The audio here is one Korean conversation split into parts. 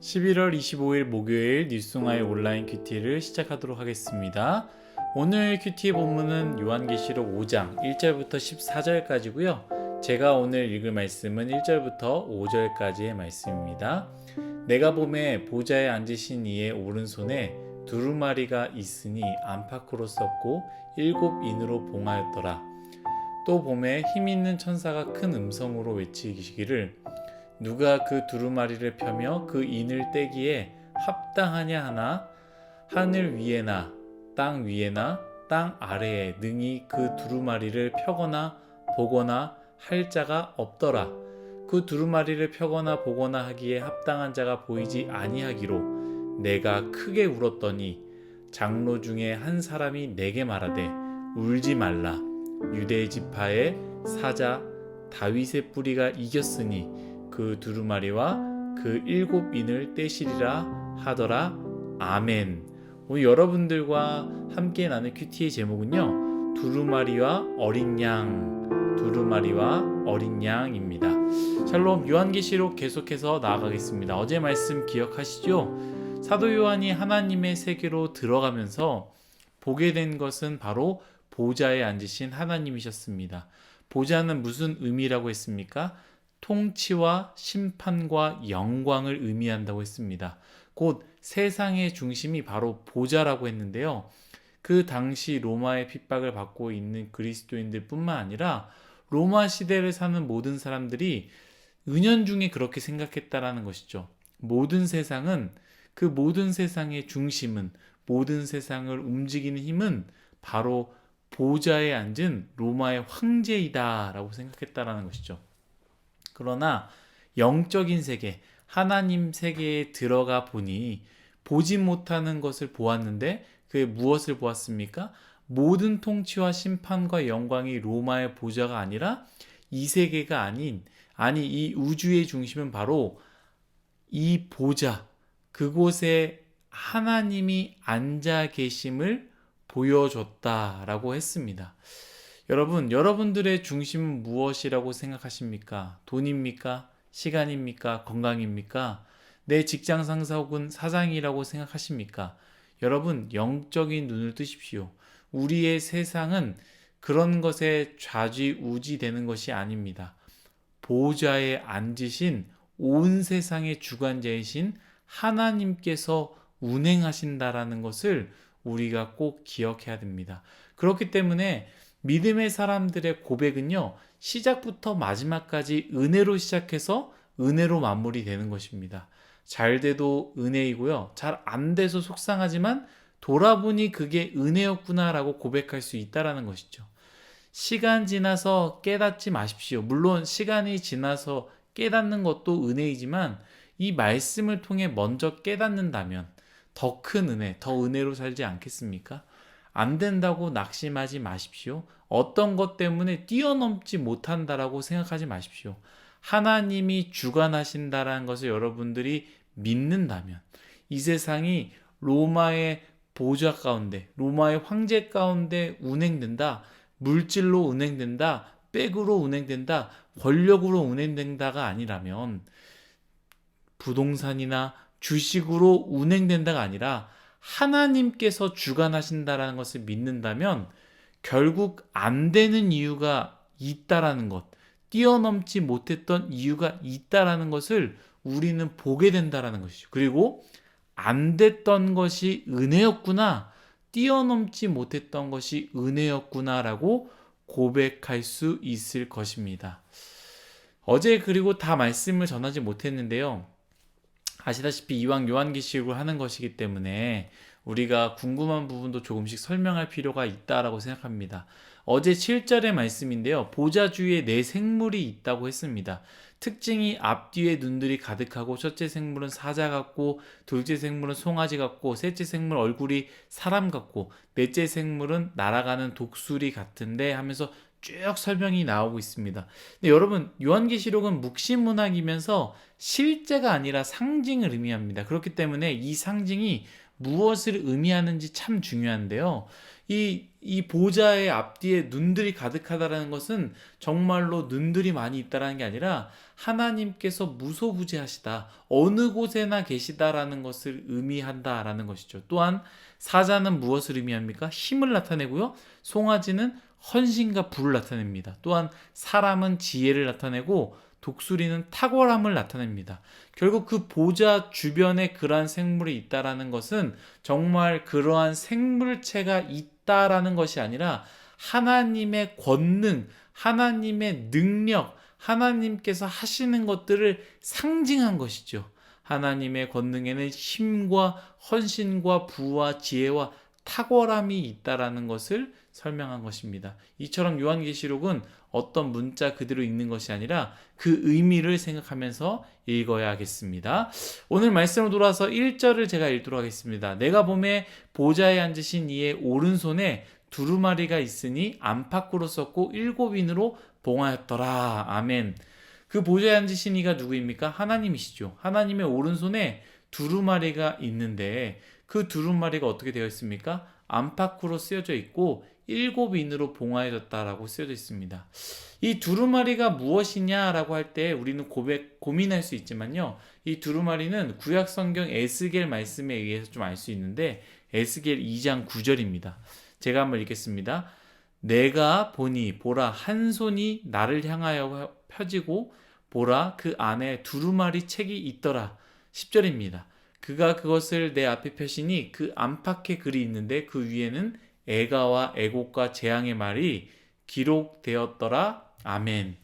11월 25일 목요일 뉴스송아의 온라인 큐티를 시작하도록 하겠습니다. 오늘 큐티의 본문은 요한계시록 5장 1절부터 14절까지고요. 제가 오늘 읽을 말씀은 1절부터 5절까지의 말씀입니다. 내가 봄에 보좌에 앉으신 이의 오른손에 두루마리가 있으니 안팎으로 썼고 일곱 인으로 봉하였더라. 또 봄에 힘 있는 천사가 큰 음성으로 외치기를 누가 그 두루마리를 펴며 그 인을 떼기에 합당하냐 하나 하늘 위에나 땅 위에나 땅 아래에 능히 그 두루마리를 펴거나 보거나 할 자가 없더라. 그 두루마리를 펴거나 보거나 하기에 합당한 자가 보이지 아니하기로 내가 크게 울었더니 장로 중에 한 사람이 내게 말하되 울지 말라 유대 지파의 사자 다윗의 뿌리가 이겼으니 그 두루마리와 그 일곱 인을 떼시리라 하더라. 아멘. 오늘 여러분들과 함께 나눈 큐티의 제목은요 두루마리와 어린 양. 두루마리와 어린 양입니다. 샬롬 요한계시록 계속해서 나아가겠습니다. 어제 말씀 기억하시죠? 사도 요한이 하나님의 세계로 들어가면서 보게 된 것은 바로 보좌에 앉으신 하나님이셨습니다. 보좌는 무슨 의미라고 했습니까? 통치와 심판과 영광을 의미한다고 했습니다. 곧 세상의 중심이 바로 보좌라고 했는데요. 그 당시 로마의 핍박을 받고 있는 그리스도인들 뿐만 아니라 로마 시대를 사는 모든 사람들이 은연중에 그렇게 생각했다라는 것이죠. 모든 세상은 그 모든 세상의 중심은 모든 세상을 움직이는 힘은 바로 보좌에 앉은 로마의 황제이다라고 생각했다라는 것이죠. 그러나 영적인 세계, 하나님 세계에 들어가 보니 보지 못하는 것을 보았는데 그게 무엇을 보았습니까? 모든 통치와 심판과 영광이 로마의 보좌가 아니라 이 세계가 아닌 아니 이 우주의 중심은 바로 이 보좌 그곳에 하나님이 앉아 계심을 보여줬다라고 했습니다. 여러분, 여러분들의 중심은 무엇이라고 생각하십니까? 돈입니까? 시간입니까? 건강입니까? 내 직장 상사 혹은 사장이라고 생각하십니까? 여러분, 영적인 눈을 뜨십시오. 우리의 세상은 그런 것에 좌지우지 되는 것이 아닙니다. 보좌에 앉으신 온 세상의 주관자이신 하나님께서 운행하신다라는 것을 우리가 꼭 기억해야 됩니다. 그렇기 때문에 믿음의 사람들의 고백은요, 시작부터 마지막까지 은혜로 시작해서 은혜로 마무리되는 것입니다. 잘 돼도 은혜이고요. 잘 안 돼서 속상하지만 돌아보니 그게 은혜였구나라고 고백할 수 있다라는 것이죠. 시간 지나서 깨닫지 마십시오. 물론 시간이 지나서 깨닫는 것도 은혜이지만 이 말씀을 통해 먼저 깨닫는다면 더 큰 은혜, 더 은혜로 살지 않겠습니까? 안 된다고 낙심하지 마십시오. 어떤 것 때문에 뛰어넘지 못한다라고 생각하지 마십시오. 하나님이 주관하신다라는 것을 여러분들이 믿는다면 이 세상이 로마의 보좌 가운데, 로마의 황제 가운데 운행된다, 물질로 운행된다, 백으로 운행된다, 권력으로 운행된다가 아니라면 부동산이나 주식으로 운행된다가 아니라 하나님께서 주관하신다라는 것을 믿는다면 결국 안 되는 이유가 있다라는 것, 뛰어넘지 못했던 이유가 있다라는 것을 우리는 보게 된다라는 것이죠. 그리고 안 됐던 것이 은혜였구나, 뛰어넘지 못했던 것이 은혜였구나라고 고백할 수 있을 것입니다. 어제 그리고 다 말씀을 전하지 못했는데요. 아시다시피 이왕 요한계시록을 하는 것이기 때문에 우리가 궁금한 부분도 조금씩 설명할 필요가 있다라고 생각합니다. 어제 7절의 말씀인데요. 보좌 주위에 네 생물이 있다고 했습니다. 특징이 앞뒤에 눈들이 가득하고 첫째 생물은 사자 같고 둘째 생물은 송아지 같고 셋째 생물 얼굴이 사람 같고 넷째 생물은 날아가는 독수리 같은데 하면서 쭉 설명이 나오고 있습니다. 근데 여러분 요한계시록은 묵시문학이면서 실제가 아니라 상징을 의미합니다. 그렇기 때문에 이 상징이 무엇을 의미하는지 참 중요한데요. 이, 이 보좌의 앞뒤에 눈들이 가득하다라는 것은 정말로 눈들이 많이 있다라는 게 아니라 하나님께서 무소부재하시다. 어느 곳에나 계시다라는 것을 의미한다라는 것이죠. 또한 사자는 무엇을 의미합니까? 힘을 나타내고요. 송아지는 헌신과 부를 나타냅니다. 또한 사람은 지혜를 나타내고 독수리는 탁월함을 나타냅니다. 결국 그 보좌 주변에 그러한 생물이 있다라는 것은 정말 그러한 생물체가 있다라는 것이 아니라 하나님의 권능, 하나님의 능력, 하나님께서 하시는 것들을 상징한 것이죠. 하나님의 권능에는 힘과 헌신과 부와 지혜와 탁월함이 있다라는 것을 설명한 것입니다. 이처럼 요한계시록은 어떤 문자 그대로 읽는 것이 아니라 그 의미를 생각하면서 읽어야 하겠습니다. 오늘 말씀으로 돌아서 1절을 제가 읽도록 하겠습니다. 내가 봄에 보좌에 앉으신 이의 오른손에 두루마리가 있으니 안팎으로 썼고 일곱 인으로 봉하였더라. 아멘. 그 보좌에 앉으신 이가 누구입니까? 하나님이시죠. 하나님의 오른손에 두루마리가 있는데 그 두루마리가 어떻게 되어 있습니까? 안팎으로 쓰여져 있고 일곱 인으로 봉하여졌다라고 쓰여져 있습니다. 이 두루마리가 무엇이냐라고 할 때 우리는 고백, 고민할 수 있지만요. 이 두루마리는 구약 성경 에스겔 말씀에 의해서 좀 알 수 있는데 에스겔 2장 9절입니다. 제가 한번 읽겠습니다. 내가 보니 보라 한 손이 나를 향하여 펴지고 보라 그 안에 두루마리 책이 있더라. 10절입니다. 그가 그것을 내 앞에 펴시니 그 안팎에 글이 있는데 그 위에는 애가와 애곡과 재앙의 말이 기록되었더라. 아멘.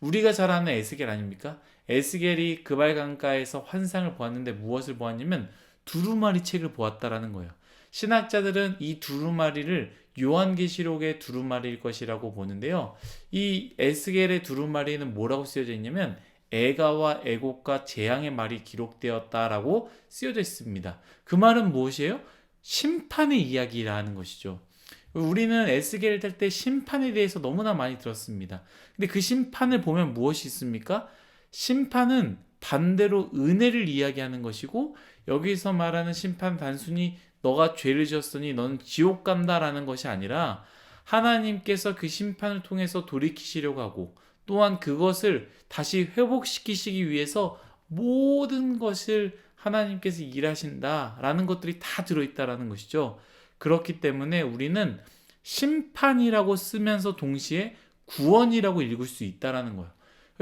우리가 잘 아는 에스겔 아닙니까? 에스겔이 그발 강가에서 환상을 보았는데 무엇을 보았냐면 두루마리 책을 보았다라는 거예요. 신학자들은 이 두루마리를 요한계시록의 두루마리일 것이라고 보는데요. 이 에스겔의 두루마리는 뭐라고 쓰여져 있냐면 애가와 애곡과 재앙의 말이 기록되었다라고 쓰여져 있습니다. 그 말은 무엇이에요? 심판의 이야기라는 것이죠. 우리는 에스겔을 탈 때 심판에 대해서 너무나 많이 들었습니다. 근데 그 심판을 보면 무엇이 있습니까? 심판은 반대로 은혜를 이야기하는 것이고 여기서 말하는 심판 단순히 너가 죄를 지었으니 너는 지옥 간다라는 것이 아니라 하나님께서 그 심판을 통해서 돌이키시려고 하고 또한 그것을 다시 회복시키시기 위해서 모든 것을 하나님께서 일하신다라는 것들이 다 들어있다라는 것이죠. 그렇기 때문에 우리는 심판이라고 쓰면서 동시에 구원이라고 읽을 수 있다라는 거예요.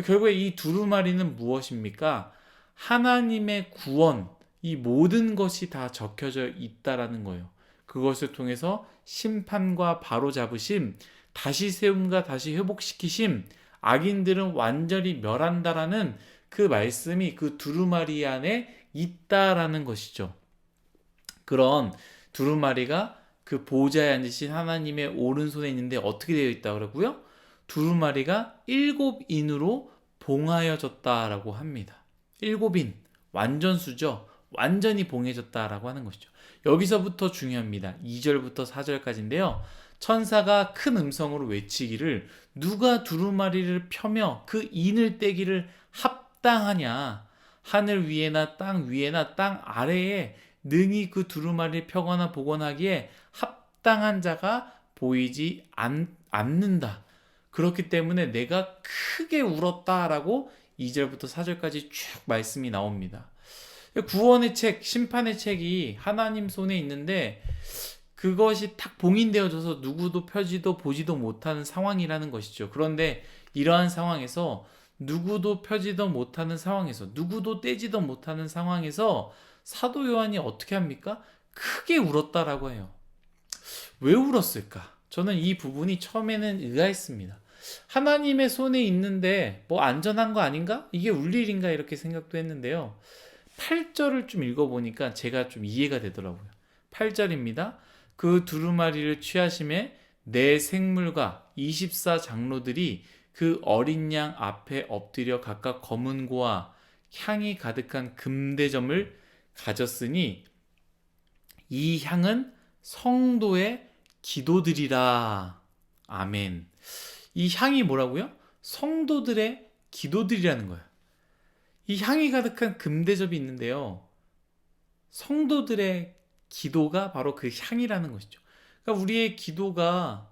결국에 이 두루마리는 무엇입니까? 하나님의 구원, 이 모든 것이 다 적혀져 있다라는 거예요. 그것을 통해서 심판과 바로잡으심, 다시 세움과 다시 회복시키심, 악인들은 완전히 멸한다라는 그 말씀이 그 두루마리 안에 있다라는 것이죠. 그런 두루마리가 그 보좌에 앉으신 하나님의 오른손에 있는데 어떻게 되어 있다 그러고요? 두루마리가 일곱 인으로 봉하여졌다라고 합니다. 일곱 인 완전수죠. 완전히 봉해졌다라고 하는 것이죠. 여기서부터 중요합니다. 2절부터 4절까지인데요. 천사가 큰 음성으로 외치기를 누가 두루마리를 펴며 그 인을 떼기를 합당하냐 하늘 위에나 땅 위에나 땅 아래에 능히 그 두루마리를 펴거나 복원하기에 합당한 자가 보이지 않, 않는다. 그렇기 때문에 내가 크게 울었다라고 2절부터 4절까지 쭉 말씀이 나옵니다. 구원의 책, 심판의 책이 하나님 손에 있는데 그것이 탁 봉인되어져서 누구도 펴지도 보지도 못하는 상황이라는 것이죠. 그런데 이러한 상황에서 누구도 펴지도 못하는 상황에서 누구도 떼지도 못하는 상황에서 사도 요한이 어떻게 합니까? 크게 울었다라고 해요. 왜 울었을까? 저는 이 부분이 처음에는 의아했습니다. 하나님의 손에 있는데 뭐 안전한 거 아닌가? 이게 울 일인가? 이렇게 생각도 했는데요. 8절을 좀 읽어보니까 제가 좀 이해가 되더라고요. 8절입니다. 그 두루마리를 취하심에 내 생물과 24 장로들이 그 어린 양 앞에 엎드려 각각 검은 고와 향이 가득한 금대점을 가졌으니 이 향은 성도의 기도들이라. 아멘. 이 향이 뭐라고요? 성도들의 기도들이라는 거예요. 이 향이 가득한 금대접이 있는데요. 성도들의 기도가 바로 그 향이라는 것이죠. 그러니까 우리의 기도가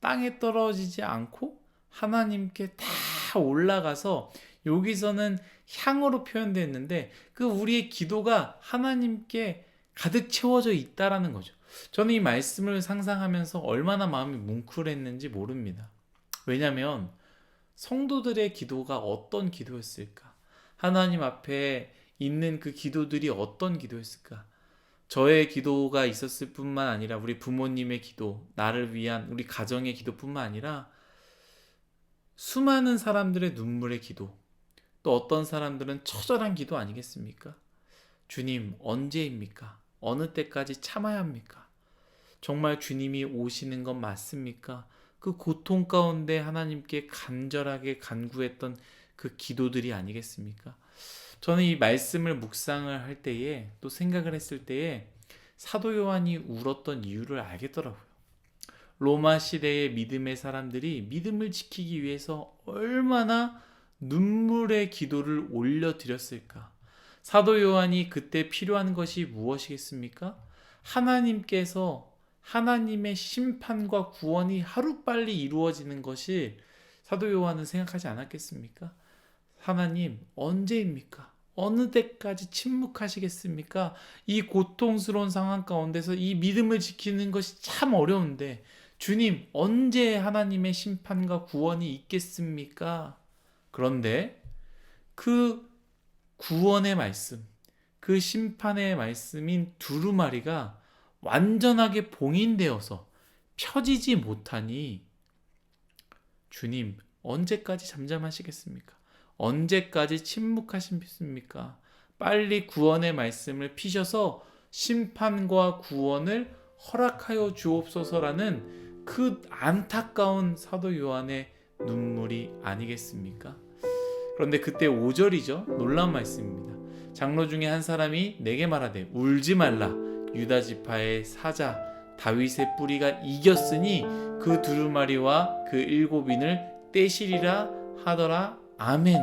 땅에 떨어지지 않고 하나님께 다 올라가서 여기서는 향으로 표현됐는데 그 우리의 기도가 하나님께 가득 채워져 있다라는 거죠. 저는 이 말씀을 상상하면서 얼마나 마음이 뭉클했는지 모릅니다. 왜냐하면 성도들의 기도가 어떤 기도였을까? 하나님 앞에 있는 그 기도들이 어떤 기도였을까? 저의 기도가 있었을 뿐만 아니라 우리 부모님의 기도, 나를 위한 우리 가정의 기도뿐만 아니라 수많은 사람들의 눈물의 기도, 또 어떤 사람들은 처절한 기도 아니겠습니까? 주님, 언제입니까? 어느 때까지 참아야 합니까? 정말 주님이 오시는 건 맞습니까? 그 고통 가운데 하나님께 간절하게 간구했던 그 기도들이 아니겠습니까? 저는 이 말씀을 묵상을 할 때에 또 생각을 했을 때에 사도 요한이 울었던 이유를 알겠더라고요. 로마 시대의 믿음의 사람들이 믿음을 지키기 위해서 얼마나 눈물의 기도를 올려드렸을까? 사도 요한이 그때 필요한 것이 무엇이겠습니까? 하나님께서 하나님의 심판과 구원이 하루빨리 이루어지는 것이 사도 요한은 생각하지 않았겠습니까? 하나님, 언제입니까? 어느 때까지 침묵하시겠습니까? 이 고통스러운 상황 가운데서 이 믿음을 지키는 것이 참 어려운데, 주님, 언제 하나님의 심판과 구원이 있겠습니까? 그런데 그 구원의 말씀, 그 심판의 말씀인 두루마리가 완전하게 봉인되어서 펴지지 못하니 주님 언제까지 잠잠하시겠습니까? 언제까지 침묵하십니까? 빨리 구원의 말씀을 피셔서 심판과 구원을 허락하여 주옵소서라는 그 안타까운 사도 요한의 눈물이 아니겠습니까? 그런데 그때 5절이죠. 놀라운 말씀입니다. 장로 중에 한 사람이 내게 말하되 울지 말라. 유다 지파의 사자 다윗의 뿌리가 이겼으니 그 두루마리와 그 일곱인을 떼시리라 하더라. 아멘.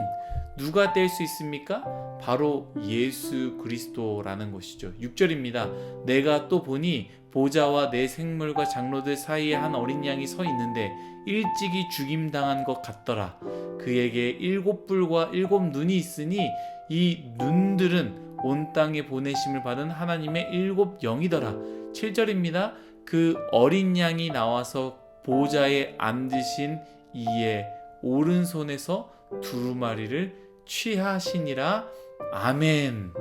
누가 뗄 수 있습니까? 바로 예수 그리스도라는 것이죠. 6절입니다. 내가 또 보니 보좌와 내 생물과 장로들 사이에 한 어린 양이 서 있는데 일찍이 죽임 당한 것 같더라. 그에게 일곱 뿔과 일곱 눈이 있으니 이 눈들은 온 땅에 보내심을 받은 하나님의 일곱 영이더라. 7절입니다. 그 어린 양이 나와서 보좌에 앉으신 이의 오른손에서 두루마리를 취하시니라. 아멘.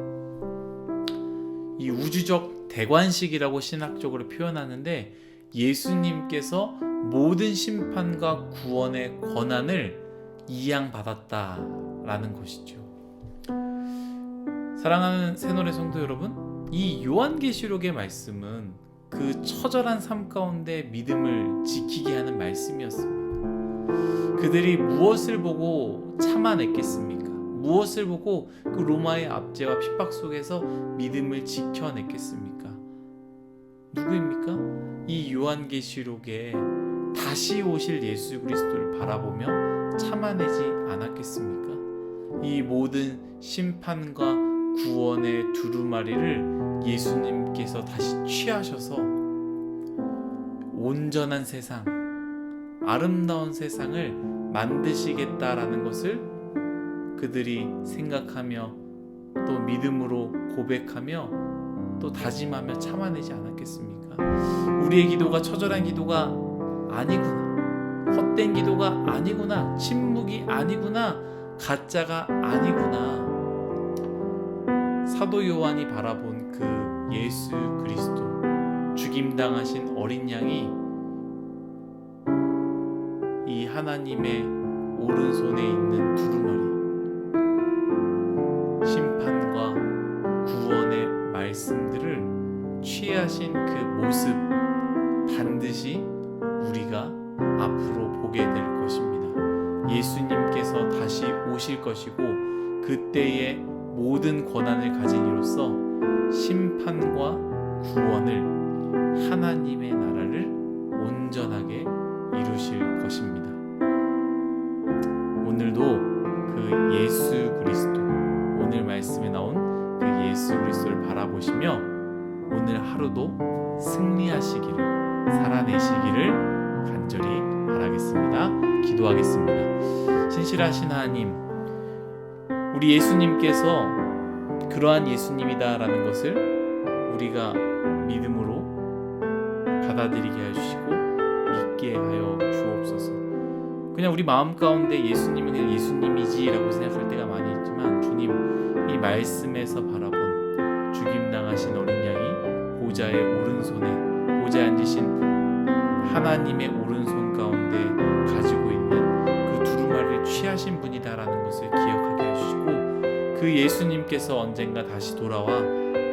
이 우주적 대관식이라고 신학적으로 표현하는데 예수님께서 모든 심판과 구원의 권한을 이양받았다라는 것이죠. 사랑하는 새노래 성도 여러분, 이 요한계시록의 말씀은 그 처절한 삶 가운데 믿음을 지키게 하는 말씀이었습니다. 그들이 무엇을 보고 참아냈겠습니까? 무엇을 보고 그 로마의 압제와 핍박 속에서 믿음을 지켜냈겠습니까? 누구입니까? 이 요한계시록에 다시 오실 예수 그리스도를 바라보며 참아내지 않았겠습니까? 이 모든 심판과 구원의 두루마리를 예수님께서 다시 취하셔서 온전한 세상, 아름다운 세상을 만드시겠다라는 것을 그들이 생각하며 또 믿음으로 고백하며 또 다짐하며 참아내지 않았겠습니까? 우리의 기도가 처절한 기도가 아니구나. 헛된 기도가 아니구나. 침묵이 아니구나. 가짜가 아니구나. 사도 요한이 바라본 그 예수 그리스도 죽임당하신 어린 양이 이 하나님의 오른손에 있는 두루마리 심판과 구원의 말씀들을 취하신 그 모습 반드시 우리가 앞으로 보게 될 것입니다. 예수님께서 다시 오실 것이고 그때의 모든 권한을 가진 이로써 심판과 구원을 하나님의 나라를 온전하게 이루실 것입니다. 오늘도 그 예수 그리스도 오늘 말씀에 나온 그 예수 그리스도를 바라보시며 오늘 하루도 승리하시기를 살아내시기를 간절히 바라겠습니다. 기도하겠습니다. 신실하신 하나님, 우리 예수님께서 그러한 예수님이다라는 것을 우리가 믿음으로 받아들이게 해주시고 믿게 하여 주옵소서. 그냥 우리 마음 가운데 예수님은 그냥 예수님이지라고 생각할 때가 많이 있지만 주님 이 말씀에서 바라본 죽임 당하신 어린 양이 보좌의 오른손에 보좌에 앉으신 하나님의 오른손 가운데 가지고 있는 그 두루마리를 취하신 분이다라는 것을 기억하게 해주시고 그 예수님께서 언젠가 다시 돌아와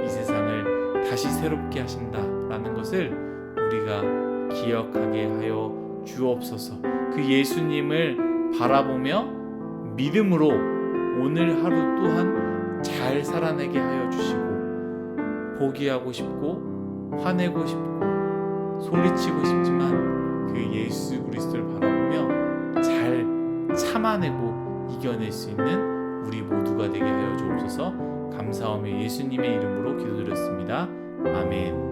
이 세상을 다시 새롭게 하신다라는 것을 우리가 기억하게 하여 주옵소서. 그 예수님을 바라보며 믿음으로 오늘 하루 또한 잘 살아내게 하여 주시고 포기하고 싶고 화내고 싶고 소리치고 싶지만 그 예수 그리스도를 바라보며 잘 참아내고 이겨낼 수 있는 우리 모두가 되게 하여 주옵소서 감사하며 예수님의 이름으로 기도드렸습니다. 아멘.